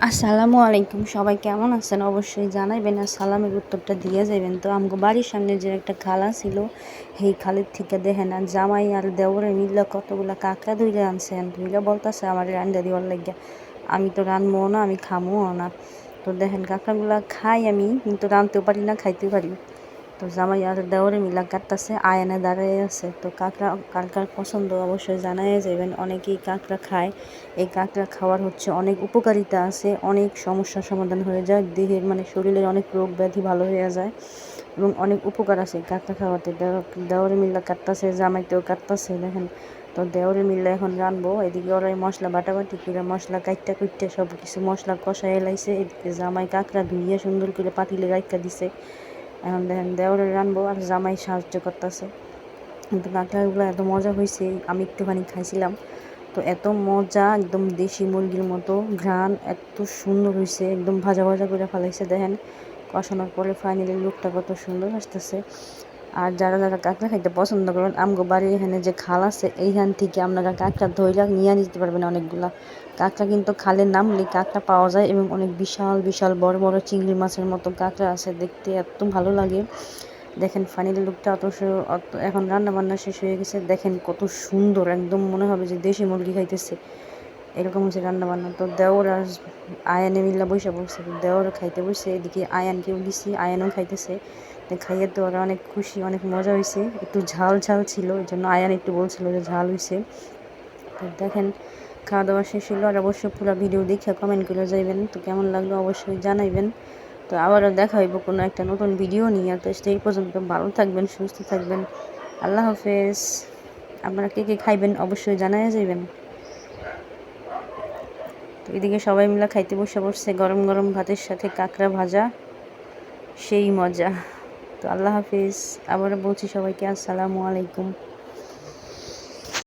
আসসালামু আলাইকুম। সবাই কেমন আছেন? অবশ্যই জানাইবেন আর সালামের উত্তরটা দিয়ে যাবেন। তো আমগো বাড়ির সামনে যে একটা খালা ছিল, সেই খালের থেকে দেখে না জামাই আর দেওরে মিললে কতগুলা কাঁকড়া ধুইলে আনছেন ধুইলে বলতেছে, আমার রান্না দেওয়ার লাগিয়া আমি তো রানবো না, আমি খামোও না। তো দেখেন, কাঁকড়াগুলা খাই আমি, কিন্তু রানতেও পারি না, খাইতেও পারি। তো জামাই আর দেওয়ারে মিলা কাটতেছে, আয়নে দাঁড়িয়ে আছে। তো কাঁকড়া কার পছন্দ অবশ্যই জানাই যাবেন অনেকেই কাঁকড়া খায়। এই কাঁকড়া খাওয়ার হচ্ছে অনেক উপকারিতা আছে, অনেক সমস্যার সমাধান হয়ে যায়, দেহের মানে শরীরের অনেক রোগ ব্যাধি ভালো হয়ে যায় এবং অনেক উপকার আছে কাঁকড়া খাওয়াতে। দেওয়ারে মিল্লা কাটতেছে, জামাইতেও কাটতেছে, দেখেন। তো দেওরে মিল্লা এখন রানবো, এদিকে ওরাই মশলা বাটাবাটি করে মশলা কাইটটা কুইটটা সব কিছু মশলা কষাই এলাইছে এদিকে জামাই কাঁকড়া ধুইয়ে সুন্দর করে পাতিলে রাইকা দিছে। এখন দেখেন দেওরে রানবো আর জামাই সাহায্য করতেছে। কিন্তু কাঁকড়াগুলো এত মজা হয়েছে, আমি একটুখানি খাইছিলাম। তো এত মজা, একদম দেশি মুরগির মতো ঘ্রাণ, এত সুন্দর হয়েছে, একদম ভাজা ভাজা করে ফেলাইছে। দেখেন, কষানোর পরে ফাইনালি লুকটা কত সুন্দর আসতেছে। আর যারা যারা কাঁকড়া খাইতে পছন্দ করেন আমগো বাড়ির এখানে যে খাল আছে, এইখান থেকে আপনারা কাঁকড়া ধৈরা নিয়ে নিতে পারবেন অনেকগুলা। কাঁকড়া কিন্তু খালে নামলে কাঁকড়া পাওয়া যায় এবং অনেক বিশাল বিশাল বড় বড় চিংড়ি মাছের মতো কাঁকড়া আছে। দেখতে এত ভালো লাগে। দেখেন ফাইনালি লুকটা অত এখন রান্না বান্না শেষ হয়ে গেছে। দেখেন কত সুন্দর, একদম মনে হবে যে দেশি মুরগি খাইতেছে। এরকম হচ্ছে রান্না বান্না তো দেওর আর আয়ানে মিল্লা বসে বসছে দেওর খাইতে বসে এদিকে আয়ানকেও দিছি, আয়ানও খাইতেছে। খাইয়ে তো ওরা অনেক খুশি, অনেক মজা হয়েছে একটু ঝাল ঝাল ছিল, এই জন্য আয়ান একটু বলছিল যে ঝাল হয়েছে তো দেখেন খাওয়া দাওয়া শেষ হলো আর অবশ্যই পুরো ভিডিও দেখে কমেন্ট করে যাইবেন। তো কেমন লাগল অবশ্যই জানাইবেন। তো আবারও দেখা হইব কোনো একটা নতুন ভিডিও নিয়ে। তো সেই পর্যন্ত ভালো থাকবেন, সুস্থ থাকবেন। আল্লাহ হাফেজ। আপনারা কে কে খাইবেন অবশ্যই জানাই যাইবেন। তো এদিকে সবাই মিলে খাইতে বসে বসছে গরম গরম ভাতের সাথে কাঁকড়া ভাজা, সেই মজা। তো আল্লাহ হাফিজ আবারও বলছি সবাইকে আসসালামু আলাইকুম।